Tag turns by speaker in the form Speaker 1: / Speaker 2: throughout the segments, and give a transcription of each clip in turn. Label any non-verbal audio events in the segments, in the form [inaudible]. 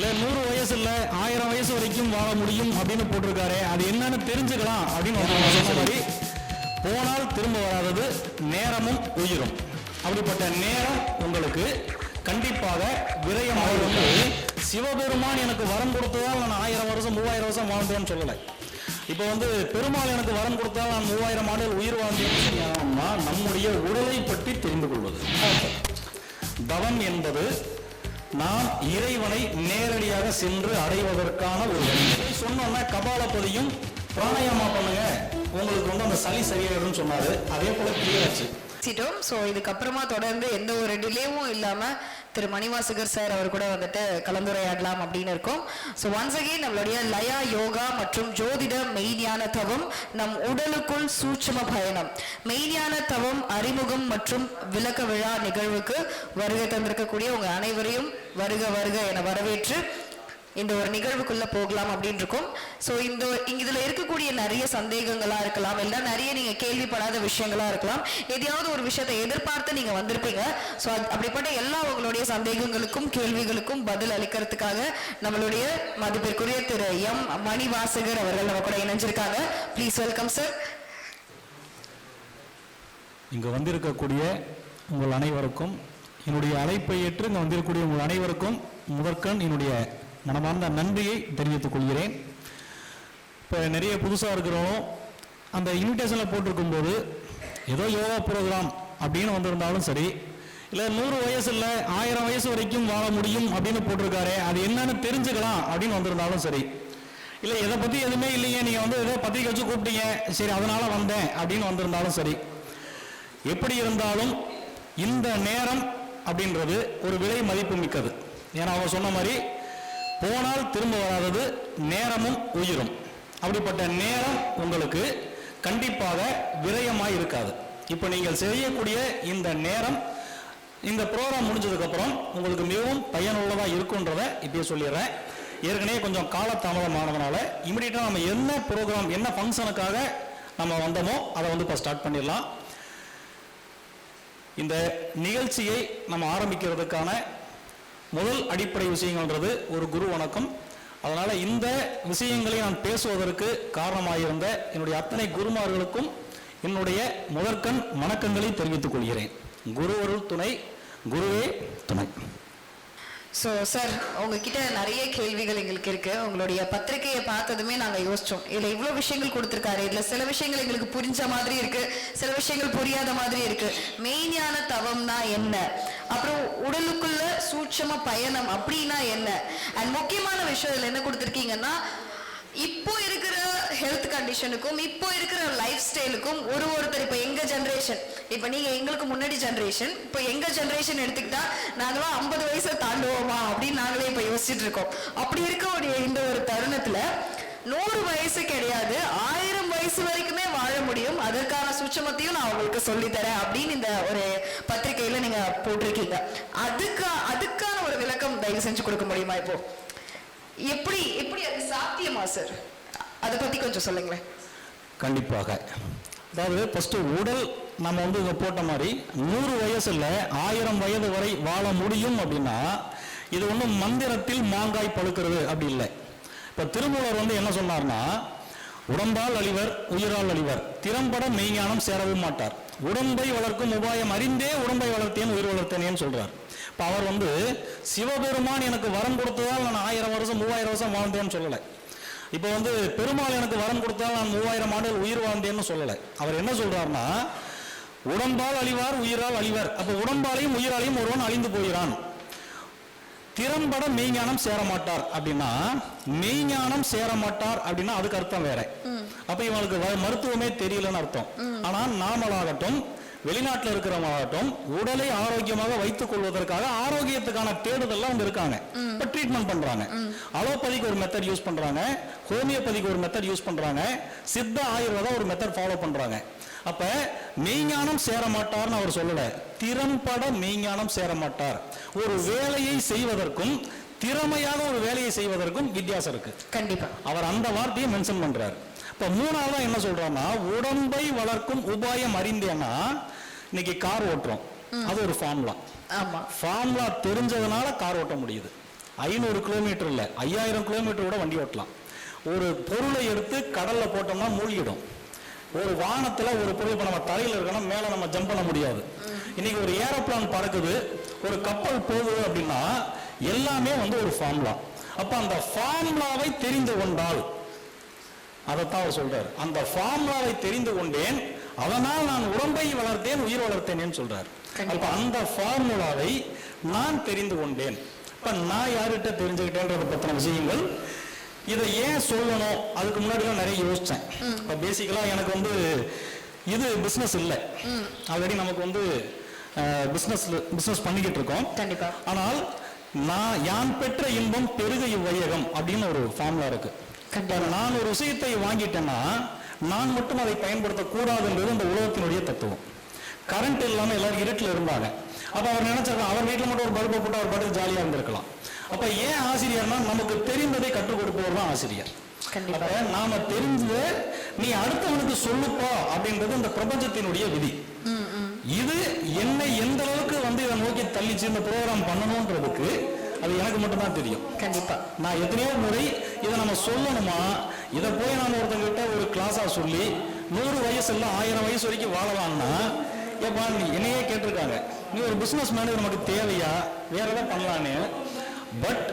Speaker 1: இல்ல நூறு வயசு இல்ல ஆயிரம் வயசு வரைக்கும் வாழ முடியும் அப்படின்னு போட்டிருக்காரு. அது என்னன்னு தெரிஞ்சுக்கலாம் அப்படின்னு சொன்ன மாதிரி போனால் திரும்ப வராதது நேரமும் உயிரும். அப்படிப்பட்ட நேரம் உங்களுக்கு கண்டிப்பாக விரயமாக வந்து சிவபெருமான் எனக்கு வரம் கொடுத்ததால் நான் ஆயிரம் வருஷம் மூவாயிரம் வருஷம் வாழ்ந்தேன்னு சொல்லலை. இப்போ வந்து பெருமாள் எனக்கு வரம் கொடுத்தால் நான் மூவாயிரம் ஆண்டுகள் உயிர் வாழ்ந்தேன்னு சொன்னா நம்முடைய உடலை பற்றி தெரிந்து கொள்வது. தவம் என்பது நாம் இறைவனை நேரடியாக சென்று அடைவதற்கான ஒரு வழி. சொன்னோம்னா சொன்னோன்னா கபாலபதியும் பிராணாயாமா பண்ணுங்க. உங்களுக்கு வந்து அந்த சளி சரியாயிடும் சொன்னாரு. அதே போல கிளியர் ஆச்சு
Speaker 2: பேசிட்டோம். ஸோ இதுக்கப்புறமா தொடர்ந்து எந்த ஒரு டிலேவும் இல்லாமல் திரு மணிவாசகர் சார் அவர் கூட வந்துட்டு கலந்துரையாடலாம் அப்படின்னு இருக்கோம். ஸோ ஒன்ஸ் அகெயின் நம்மளுடைய லயா யோகா மற்றும் ஜோதிட மெய்ஞான தவம் நம் உடலுக்குள் சூட்சம பயணம். மெய்ஞான தவம் அறிமுகம் மற்றும் விளக்க விழா நிகழ்வுக்கு வருகை தந்திருக்கக்கூடிய உங்கள் அனைவரையும் வருக வருக என வரவேற்று இந்த ஒரு நிகழ்வுக்குள்ள போகலாம் அப்படின்னு இருக்கும் ஸோ இந்த இங்க இதுல இருக்கக்கூடிய நிறைய சந்தேகங்களா இருக்கலாம் இல்ல நிறைய நீங்க கேள்விப்படாத விஷயங்களா இருக்கலாம். எதையாவது ஒரு விஷயத்தை எதிர்பார்த்து நீங்க வந்திருப்பீங்க. ஸோ அப்படிப்பட்ட எல்லா உங்களுடைய சந்தேகங்களுக்கும் கேள்விகளுக்கும் பதில் அளிக்கிறதுக்காக நம்மளுடைய மதிப்பிற்குரிய திரு எம் மணிவாசகர் அவர்கள் நம்ம கூட இணைஞ்சிருக்காங்க. ப்ளீஸ் வெல்கம் சார்
Speaker 1: இங்க வந்திருக்கக்கூடிய உங்கள் அனைவருக்கும் என்னுடைய அழைப்பை ஏற்று இங்கே வந்திருக்கக்கூடிய உங்கள் அனைவருக்கும் முதற்கண் என்னுடைய மனமார்ந்த நன்றியை தெரிவித்துக் கொள்கிறேன். இப்போ நிறைய புதுசாக இருக்கிறோம் அந்த இன்விடேஷனில் போட்டிருக்கும் போது ஏதோ யோகா ப்ரோக்ராம் அப்படின்னு வந்திருந்தாலும் சரி இல்லை நூறு வயசு இல்லை ஆயிரம் வயசு வரைக்கும் வாழ முடியும் அப்படின்னு போட்டிருக்காரு அது என்னன்னு தெரிஞ்சுக்கலாம் அப்படின்னு வந்திருந்தாலும் சரி. இல்லை எதை பற்றி எதுவுமே இல்லைங்க நீங்கள் வந்து ஏதோ பத்திரிக்கை வச்சு கூப்பிட்டீங்க சரி அதனால வந்தேன் அப்படின்னு வந்திருந்தாலும் சரி. எப்படி இருந்தாலும் இந்த நேரம் அப்படின்றது ஒரு விலை மதிப்பு மிக்கது. ஏன்னா அவங்க சொன்ன மாதிரி போனால் திரும்ப வராதது நேரமும் உயிரும். அப்படிப்பட்ட நேரம் உங்களுக்கு கண்டிப்பாக விரயமாக இருக்காது. இப்போ நீங்கள் செய்யக்கூடிய இந்த நேரம் இந்த ப்ரோக்ராம் முடிஞ்சதுக்கப்புறம் உங்களுக்கு மிகவும் பயனுள்ளதாக இருக்குன்றதை இப்பயே சொல்லிடுறேன். ஏற்கனவே கொஞ்சம் காலதாமதமானதுனால இமிடியட்டாக நம்ம என்ன ப்ரோக்ராம் என்ன ஃபங்க்ஷனுக்காக நம்ம வந்தோமோ அதை வந்து இப்போ ஸ்டார்ட் பண்ணிடலாம். இந்த நிகழ்ச்சியை நம்ம ஆரம்பிக்கிறதுக்கான முதல் அடிப்படை விஷயங்கள்ன்றது ஒரு குரு வணக்கம். அதனால் இந்த விஷயங்களை நான் பேசுவதற்கு காரணமாயிருந்த என்னுடைய அத்தனை குருமார்களுக்கும் என்னுடைய முதற்கண் வணக்கங்களை தெரிவித்துக் கொள்கிறேன். குருவருள் துணை குருவே துணை.
Speaker 2: ஸோ சார் உங்ககிட்ட நிறைய கேள்விகள் எங்களுக்கு இருக்கு. உங்களுடைய பத்திரிகையை பார்த்ததுமே நாங்கள் யோசிச்சோம். இதில் இவ்வளோ விஷயங்கள் கொடுத்துருக்காரு. இதுல சில விஷயங்கள் எங்களுக்கு புரிஞ்ச மாதிரி இருக்கு. சில விஷயங்கள் புரியாத மாதிரி இருக்கு. மெய்ஞான தவம்னா என்ன? அப்புறம் உடலுக்குள்ள சூட்சம பயணம் அப்படின்னா என்ன? அண்ட் முக்கியமான விஷயம் இதுல என்ன கொடுத்துருக்கீங்கன்னா இப்போ ஹெல்த் கண்டிஷனுக்கும் இப்போ இருக்கிற லைஃப் ஸ்டைலுக்கும் ஒரு ஒருத்தர் இப்போ எங்கள் ஜென்ரேஷன் இப்போ நீங்கள் எங்களுக்கு முன்னாடி ஜென்ரேஷன் இப்போ எங்கள் ஜென்ரேஷன் எடுத்துக்கிட்டா நாங்களாம் ஐம்பது வயசை தாண்டுவோமா அப்படின்னு நாங்களே இப்போ யோசிச்சுட்டு இருக்கோம். அப்படி இருக்கக்கூடிய இந்த ஒரு தருணத்தில் நூறு வயசு கிடையாது ஆயிரம் வயசு வரைக்குமே வாழ முடியும். அதற்கான சுட்சமத்தையும் நான் உங்களுக்கு சொல்லித் தரேன் அப்படின்னு இந்த ஒரு பத்திரிகையில நீங்க போட்டிருக்கீங்க. அதுக்கா அதுக்கான ஒரு விளக்கம் தயவு செஞ்சு கொடுக்க முடியுமா இப்போ? எப்படி எப்படி அது சாத்தியமா சார் அதை பற்றி கொஞ்சம் சொல்லுங்களேன்.
Speaker 1: கண்டிப்பாக. அதாவது ஃபஸ்ட்டு உடல் நம்ம வந்து இங்க போட்ட மாதிரி நூறு வயசில் ஆயிரம் வயது வரை வாழ முடியும் அப்படின்னா இது ஒன்றும் மந்திரத்தில் மாங்காய் பழுக்கிறது அப்படி இல்லை. இப்போ திருமூலர் வந்து என்ன சொன்னார்னா உடம்பால் அழிவர் உயிரால் அழிவர் திறம்பட மெய்ஞானம் சேரவும் மாட்டார். உடம்பை வளர்க்கும் உபாயம் அறிந்தே உடம்பை வளர்த்தேன் உயிர் வளர்த்தேனேன்னு சொல்றார். இப்போ அவர் வந்து சிவபெருமான் எனக்கு வரம் கொடுத்ததால் நான் ஆயிரம் வருஷம் மூவாயிரம் வருஷம் வாழ்ந்தேன்னு சொல்லலை. இப்போ வந்து பெருமாள் எனக்கு வரம் கொடுத்தால் நான் மூவாயிரம் ஆண்டுகள் உயிர் வாழ்ந்தேன்னு சொல்லலை. அவர் என்ன சொல்றாருன்னா உடம்பால் அழிவார் உயிரால் அழிவர். அப்போ உடம்பாலையும் உயிராலையும் ஒருவன் அழிந்து போகிறான். திறம்பட மெய்ஞானம் சேர மாட்டார் அப்படின்னா மெய்ஞானம் சேர மாட்டார் அப்படின்னா அதுக்கு அர்த்தம் வேற. அப்ப இவங்களுக்கு மருத்துவமே தெரியலன்னு அர்த்தம். ஆனா நாமளாகட்டும் வெளிநாட்டுல இருக்கிறவங்களாகட்டும் உடலை ஆரோக்கியமாக வைத்துக் கொள்வதற்காக ஆரோக்கியத்துக்கான தேடுதல்ல அவங்க இருக்காங்க. இப்ப ட்ரீட்மெண்ட் பண்றாங்க. அலோபதிக்கு ஒரு மெத்தட் யூஸ் பண்றாங்க. ஹோமியோபதிக்கு ஒரு மெத்தட் யூஸ் பண்றாங்க. சித்த ஆயுர்வேதா ஒரு மெத்தட் ஃபாலோ பண்றாங்க. அப்ப மெய்ஞானம் சேர மாட்டார்னு அவர் சொல்லல. திறம்பட மெய்ஞானம் சேர மாட்டார் ஒரு வேலையை செய்வதற்கும் திறமையாக ஒரு வேலையை செய்வதற்கும் வித்தியாசம் இருக்கு.
Speaker 2: கண்டிப்பா.
Speaker 1: அவர் அந்த வார்த்தையை மென்ஷன் பண்றாரு. இப்ப மூணாவதா என்ன சொல்றாருன்னா உடம்பை வளர்க்கும் உபாயம் அறிந்தேன்னா இன்னைக்கு கார் ஓட்டுறோம். அது ஒரு ஃபார்முலா
Speaker 2: ஆமா.
Speaker 1: ஃபார்முலா தெரிஞ்சதுனால கார் ஓட்ட முடியுது. ஐநூறு கிலோமீட்டர் இல்லை ஐயாயிரம் கிலோமீட்டர் கூட வண்டி ஓட்டலாம். ஒரு பொருளை எடுத்து கடல்ல போட்டோம்னா மூழ்கிடும். ஒரு வானத்துல ஒரு பொருள் இப்ப நம்ம தரையில இருக்கணும் மேல நம்ம ஜம்ப் பண்ண முடியாது. இன்னைக்கு ஒரு ஏரோப்ளான் பறக்குது ஒரு கப்பல் போகுது அப்படின்னா எல்லாமே வந்து ஒரு ஃபார்முலா அப்ப அந்த ஃபார்முலாவை தெரிந்து கொண்டால் அதைத்தான் அவர் சொல்றாரு. அந்த ஃபார்முலாவை தெரிந்து கொண்டேன் அதனால் நான் உடம்பை வளர்த்தேன் உயிர் வளர்த்தேனேன்னு சொல்றாரு. அப்ப அந்த ஃபார்முலாவை நான் தெரிந்து கொண்டேன். இப்ப நான் யார்கிட்ட தெரிஞ்சுக்கிட்டேன்றத பத்தின விஷயங்கள் இதை ஏன் சொல்லணும்? அதுக்கு முன்னாடி தான் நிறைய யோசிச்சேன். இப்ப பேசிக்கலா எனக்கு வந்து இது பிசினஸ் இல்லை. ஆல்ரெடி நமக்கு வந்து பிசினஸ் பிசினஸ் பண்ணிக்கிட்டு இருக்கோம்.
Speaker 2: கண்டிப்பா.
Speaker 1: ஆனால் நான் யான் பெற்ற இன்பம் பெருக இவ்வையகம் அப்படின்னு ஒரு ஃபார்முலா இருக்கு. நான் ஒரு விஷயத்தை வாங்கிட்டேன்னா நான் மட்டும் அதை பயன்படுத்தக்கூடாதுன்றது இந்த உலகத்தினுடைய தத்துவம். கரண்ட் இல்லாம எல்லாரும் இருட்டில் இருந்தாங்க. அப்ப அவர் நினைச்சிருக்கலாம் அவர் வீட்டில் மட்டும் ஒரு பல்பை போட்டு அவர் பாட்டு ஜாலியா இருந்திருக்கலாம். அப்ப ஏன் ஆசிரியர்னா நமக்கு தெரிந்ததை கற்றுக் கொடுப்பவர் தான் ஆசிரியர். நாம தெரிஞ்சு நீ அடுத்தவனுக்கு சொல்லுப்பா அப்படின்றது இந்த பிரபஞ்சத்தினுடைய விதி. இது என்னை எந்த அளவுக்கு வந்து இதை நோக்கி தள்ளிச்சு இந்த ப்ரோக்ராம் பண்ணணுன்றதுக்கு அது எனக்கு மட்டும்தான் தெரியும்.
Speaker 2: கண்டிப்பா.
Speaker 1: நான் எத்தனையோ முறை இதை நம்ம சொல்லணுமா? இதை போய் நான் ஒருத்தங்கிட்ட ஒரு கிளாஸா சொல்லி நூறு வயசு இல்லை ஆயிரம் வயசு வரைக்கும் வாழலாம்னா ஏப்பா நீ என்னையே கேட்டிருக்காங்க. நீ ஒரு பிசினஸ் மேனேஜர் நமக்கு தேவையா? வேற ஏதாவது பண்ணலான்னு. பட்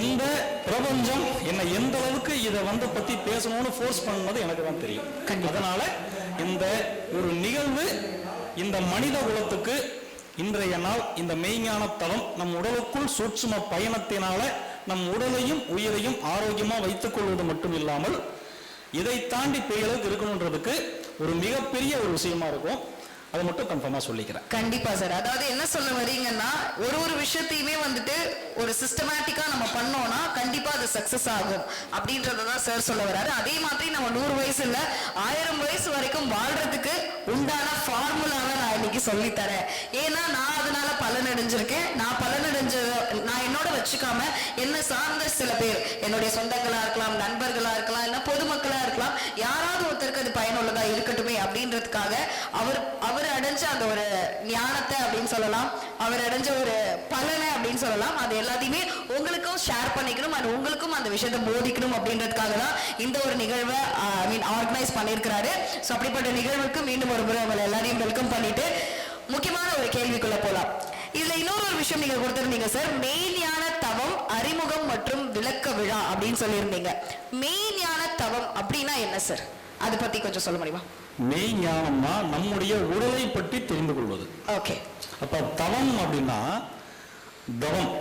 Speaker 1: இந்த பிரபஞ்சம் என்னை எந்த அளவுக்கு இதை வந்து பத்தி பேசணும்னு ஃபோர்ஸ் பண்ணது எனக்கு தான் தெரியும். அதனால இந்த ஒரு நிகழ்வு இந்த மனித குலத்துக்கு இன்றைய நாள் இந்த மெய்ஞான தளம் நம் உடலுக்குள் சூட்சும பயணத்தினால நம் உடலையும் உயிரையும் ஆரோக்கியமா வைத்துக் கொள்வது மட்டும் இல்லாமல் இதை தாண்டி பெரிய அளவுக்கு இருக்கணுன்றதுக்கு ஒரு மிகப்பெரிய ஒரு விஷயமா இருக்கும். அதை மட்டும் கன்ஃபார்மா சொல்லிக்கிறேன்.
Speaker 2: கண்டிப்பா சார் அதாவது என்ன சொல்ல வரீங்கன்னா ஒரு ஒரு விஷயத்தையுமே வந்துட்டு ஒரு சிஸ்டமேட்டிக்கா நம்ம பண்ணோம்னா கண்டிப்பா அது சக்சஸ் ஆகும். அப்படின்றதான் சார் சொல்ல வராரு. அதே மாதிரி நம்ம நூறு வயசு இல்ல ஆயிரம் வயசு வரைக்கும் வாழ்றதுக்கு உண்டான ஃபார்முலாவை நான் இன்னைக்கு சொல்லித்தரேன். ஏன்னா நான் அதனால பலன் அடைஞ்சிருக்கேன் நான் பலன் அடைஞ்ச நான் என்னோட வச்சுக்காம என்ன சார்ந்த சில பேர் என்னுடைய சொந்தங்களா இருக்கலாம் நண்பர்களா இருக்கலாம் இல்ல பொதுமக்களா இருக்கலாம் யாராவது ஒருத்தருக்கு அது பயனுள்ளதா இருக்கட்டுமே அப்படின்றதுக்காக அவர் அவர் அடைஞ்ச அந்த ஒரு ஞானத்தை அப்படின்னு சொல்லலாம் அவர் அடைஞ்ச ஒரு பலனை அப்படின்னு சொல்லலாம் அது எல்லாத்தையுமே உங்களுக்கும் ஷேர் பண்ணிக்கணும் அண்ட் உங்களுக்கும் அந்த விஷயத்த போதிக்கணும் அப்படின்றதுக்காக தான் இந்த ஒரு நிகழ்வை ஐ மீன் ஆர்கனைஸ் பண்ணியிருக்கிறாரு. ஸோ அப்படிப்பட்ட நிகழ்வுக்கு மீண்டும் ஒரு முறை உங்களை எல்லாரையும் வெல்கம் பண்ணிட்டு முக்கியமான ஒரு கேள்விக்குள்ள போலாம். இதுல இன்னொரு ஒரு விஷயம் நீங்க கொடுத்திருந்தீங்க சார் மெய்ஞான தவம் அறிமுகம் மற்றும் விளக்க விழா அப்படின்னு சொல்லியிருந்தீங்க. மெய்ஞான தவம் அப்படின்னா என்ன சார் அதை பத்தி கொஞ்சம் சொல்ல முடியுமா?
Speaker 1: மெய் ஞானம்னா நம்முடைய உடலை பற்றி தெரிந்து கொள்வது.
Speaker 2: ஓகே
Speaker 1: அப்ப தவம் அப்படின்னா தவம்.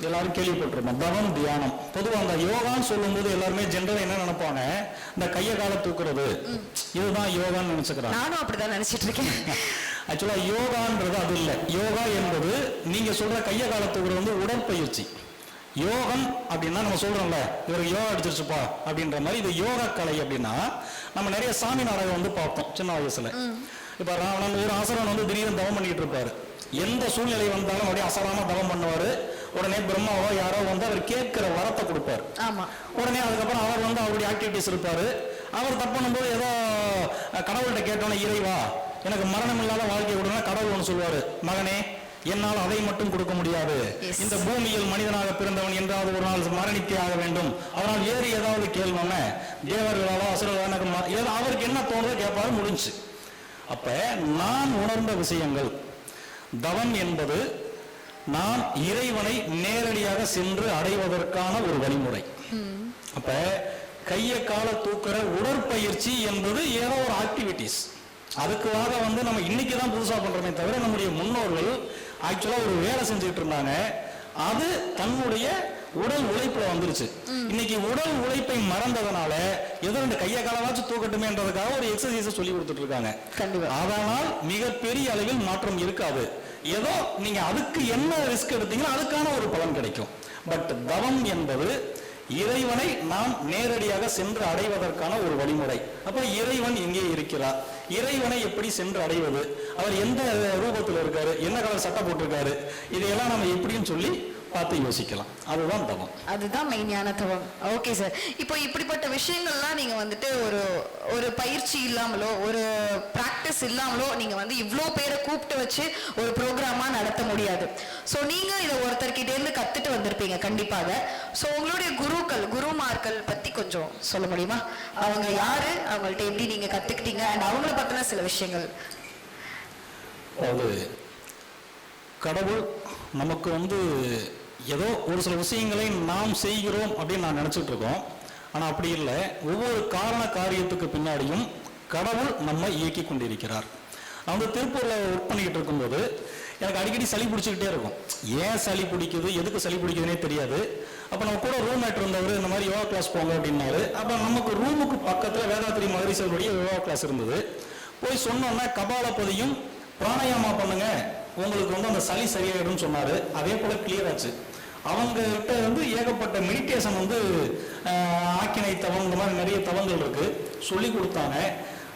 Speaker 1: எல்லாரும் கேள்விப்பட்டிருப்போம். தவம் தியானம். பொதுவா அந்த யோகான்னு சொல்லும்போது எல்லாருமே ஜென்ரலா என்ன நினைப்பாங்க? இந்த கைய கால தூக்குறது. இதுதான் யோகான்னு நினைச்சுக்கிறாங்க.
Speaker 2: நானும் அப்படிதான் நினைச்சிட்டு இருக்கேன். [laughs]
Speaker 1: ஆக்சுவலா யோகான்றது அது இல்லை. யோகா என்பது நீங்க சொல்ற கைய கால தூக்குறது வந்து உடற்பயிற்சி. யோகம் அப்படின்னா நம்ம சொல்றோம்ல இவருக்கு யோகா அடிச்சிருச்சுப்பா அப்படின்ற மாதிரி இது யோகா கலை அப்படின்னா நம்ம நிறைய சாமி நாடகம் வந்து பார்த்தோம் சின்ன வயசுல. இப்ப ராவணன் ஒரு அசுரன் வந்து திடீர்னு தவம் பண்ணிட்டு இருப்பாரு. எந்த சூழ்நிலை வந்தாலும் அப்படியே அசராம தவம் பண்ணுவாரு. உடனே பிரம்மாவோ யாரோ வந்து அவர் கேட்கிற வரத்தை கொடுப்பாரு.
Speaker 2: ஆமா.
Speaker 1: உடனே அதுக்கப்புறம் அவர் வந்து அவருடைய ஆக்டிவிட்டிஸ் இருப்பாரு. அவர் தப்பு பண்ணும்போது ஏதோ கடவுள்கிட்ட கேட்டோன்னே இறைவா எனக்கு மரணம் இல்லாத வாழ்க்கை கொடுங்க. கடவுள் ஒன்று சொல்லுவாரு மகனே என்னால் அதை மட்டும் கொடுக்க முடியாது. இந்த பூமியில் மனிதனாக பிறந்தவன் என்றாவது ஒரு நாள் மரணித்தே ஆக வேண்டும். அதனால் வேறு ஏதாவது கேள்வன தேவர்களாலோ அசுரர்களோ அவருக்கு என்ன தோணுதோ கேட்பாரு முடிஞ்சு. அப்ப நான் உணர்ந்த விஷயங்கள். தவம் என்பது நான் இறைவனை நேரடியாக சென்று அடைவதற்கான ஒரு வழிமுறை. அப்ப கைய கால தூக்குற உடற்பயிற்சி என்பது ஏதோ ஒரு ஆக்டிவிட்டிஸ் அதுக்காக வந்து நம்ம இன்னைக்கு தான் புதுசா பண்றோமே தவிர நம்முடைய முன்னோர்கள் ஆக்சுவலா ஒரு வேலை செஞ்சுட்டு இருந்தாங்க. அது தன்னுடைய உடல் உழைப்புல வந்துருச்சு. இன்னைக்கு உடல் உழைப்பை மறந்ததுனால ஏதோ ரெண்டு கைய காலவாச்சும் தூக்கட்டுமேன்றதுக்காக ஒரு எக்ஸசைஸ் சொல்லி கொடுத்துட்டு இருக்காங்க. அதனால் மிகப்பெரிய அளவில் மாற்றம் இருக்காது. ஏதோ நீங்க அதுக்கு என்ன ரிஸ்க் எடுத்தீங்களோ அதுக்கான ஒரு பலன் கிடைக்கும். பட் தவம் என்பது இறைவனை நாம் நேரடியாக சென்று அடைவதற்கான ஒரு வழிமுறை. அப்ப இறைவன் எங்கே இருக்கிறார். இறைவனை எப்படி சென்று அடைவது? அவர் எந்த ரூபத்தில் இருக்காரு? என்ன கலர் சட்டை போட்டிருக்காரு? இதையெல்லாம் நம்ம எப்படின்னு சொல்லி பார்த்து யோசிக்கலாம். அதுதான் தவம்.
Speaker 2: அதுதான் மெயினான தவம். ஓகே சார் இப்போ இப்படிப்பட்ட விஷயங்கள்லாம் நீங்க வந்துட்டு ஒரு ஒரு பயிற்சி இல்லாமலோ ஒரு பிராக்டிஸ் இல்லாமலோ நீங்க வந்து இவ்ளோ பேரை கூப்பிட்டு வச்சு ஒரு ப்ரோக்ராமா நடத்த முடியாது. ஸோ நீங்க இதை ஒருத்தர்கிட்ட இருந்து கத்துட்டு வந்திருப்பீங்க கண்டிப்பாக. ஸோ உங்களுடைய குருக்கள் குருமார்கள் பத்தி கொஞ்சம் சொல்ல முடியுமா? அவங்க யாரு? அவங்கள்ட்ட எப்படி நீங்க கத்துக்கிட்டீங்க? அண்ட் அவங்கள பத்தின சில விஷயங்கள்.
Speaker 1: அதாவது கடவுள் நமக்கு வந்து ஏதோ ஒரு சில விஷயங்களை நாம் செய்கிறோம் அப்படின்னு நான் நினச்சிட்டு இருக்கோம். ஆனால் அப்படி இல்லை. ஒவ்வொரு காரண காரியத்துக்கு பின்னாடியும் கடவுள் நம்மை இயக்கி கொண்டிருக்கிறார். நான் வந்து திருப்பூரில் ஒர்க் பண்ணிக்கிட்டு இருக்கும்போது எனக்கு அடிக்கடி சளி பிடிச்சிக்கிட்டே இருக்கும். ஏன் சளி பிடிக்குது? எதுக்கு சளி பிடிக்குதுன்னே தெரியாது. அப்போ நம்ம கூட ரூம்மேட் இருந்தவர் இந்த மாதிரி யோகா கிளாஸ் போங்க அப்படின்னாரு. அப்போ நமக்கு ரூமுக்கு பக்கத்தில் வேதாத்திரி மகரிசருடைய யோகா கிளாஸ் இருந்தது. போய் சொன்னோன்னா கபாலபதியும் பிராணாயாமா பண்ணுங்க. உங்களுக்கு வந்து அந்த சளி சரியாயிடும்னு சொன்னாரு. அதே போல கிளியர் ஆச்சு. அவங்ககிட்ட வந்து ஏகப்பட்ட மெடிடேஷன் வந்து ஆக்கினை தவம் இந்த மாதிரி நிறைய தவங்கள் இருக்கு. சொல்லி கொடுத்தாங்க.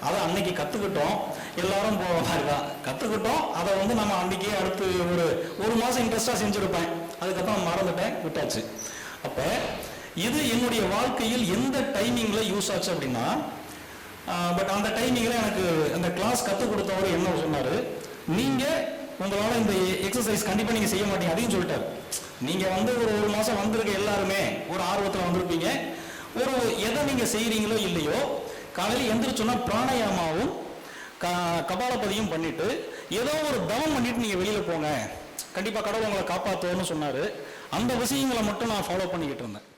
Speaker 1: அதை அன்னைக்கு கற்றுக்கிட்டோம் எல்லாரும் போவாங்க கற்றுக்கிட்டோம் அதை வந்து நம்ம அன்னைக்கே அடுத்து ஒரு ஒரு மாதம் இன்ட்ரெஸ்டாக செஞ்சுருப்பேன். அதுக்கப்புறம் மறந்துட்டேன். விட்டாச்சு. அப்போ இது என்னுடைய வாழ்க்கையில் எந்த டைமிங்கில் யூஸ் ஆச்சு அப்படின்னா பட் அந்த டைமிங்கில் எனக்கு அந்த கிளாஸ் கற்றுக் கொடுத்தவர் என்ன சொன்னார். நீங்கள் உங்களால் இந்த எக்ஸசைஸ் கண்டிப்பாக நீங்கள் செய்ய மாட்டீங்க. அதையும் சொல்லிட்டார். நீங்கள் வந்து ஒரு ஒரு மாதம் வந்திருக்க எல்லாருமே ஒரு ஆர்வத்தில் வந்திருப்பீங்க. ஒரு எதை நீங்கள் செய்கிறீங்களோ இல்லையோ காலையில் எந்திரிச்சோன்னா பிராணாயாமாவும் க- கபாலபதியும் பண்ணிட்டு ஏதோ ஒரு தவம் பண்ணிட்டு நீங்கள் வெளியில் போங்க. கண்டிப்பாக கடவுள் உங்களை காப்பாற்றுவோன்னு சொன்னார். அந்த விஷயங்களை மட்டும் நான் ஃபாலோ பண்ணிக்கிட்டு இருந்தேன்.